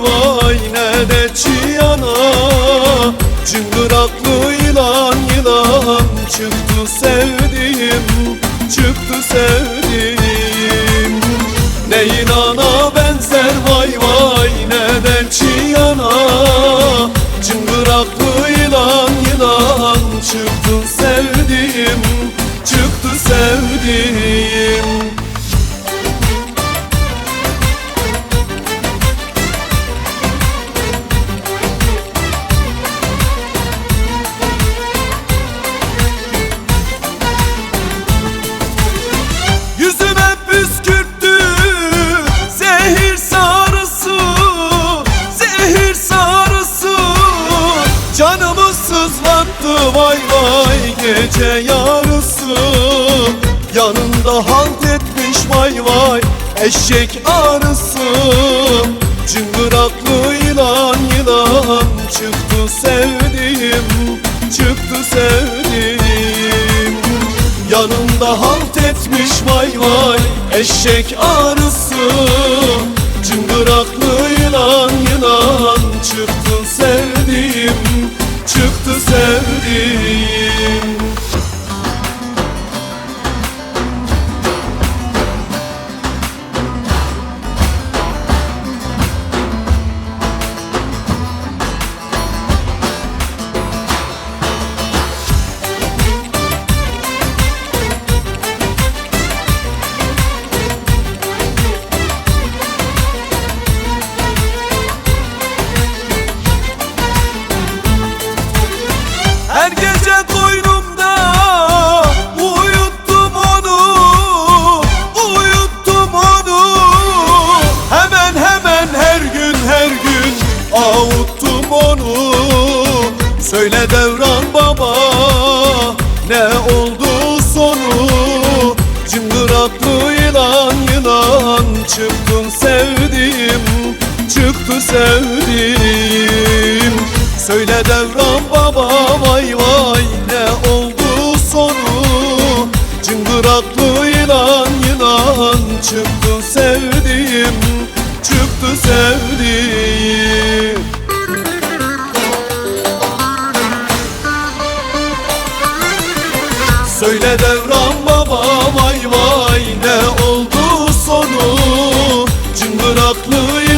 vay ne de çiyana. Çıngıraklı yılan yılan çıktı sevdiğim Çıktı sevdiğim. Ne yılana benzer vay vay ne de çiyana. Çıngıraklı yılan yılan çıktı sevdiğim Çıktı sevdiğim. Gece yarısı. Yanında halt etmiş vay vay eşek arısı. Çıngıraklı yılan yılan çıktı sevdiğim Çıktı sevdiğim. Yanında halt etmiş vay vay eşek arısı. Çıngıraklı yılan yılan çıktı sevdiğim Çıktı sevdiğim çıktın sevdim Çıktı sevdim Söyle Devran baba vay vay ne oldu sonu? Cıngıraklı yılan yılan çıktı sevdim Çıktı sevdim Söyle Devran oldu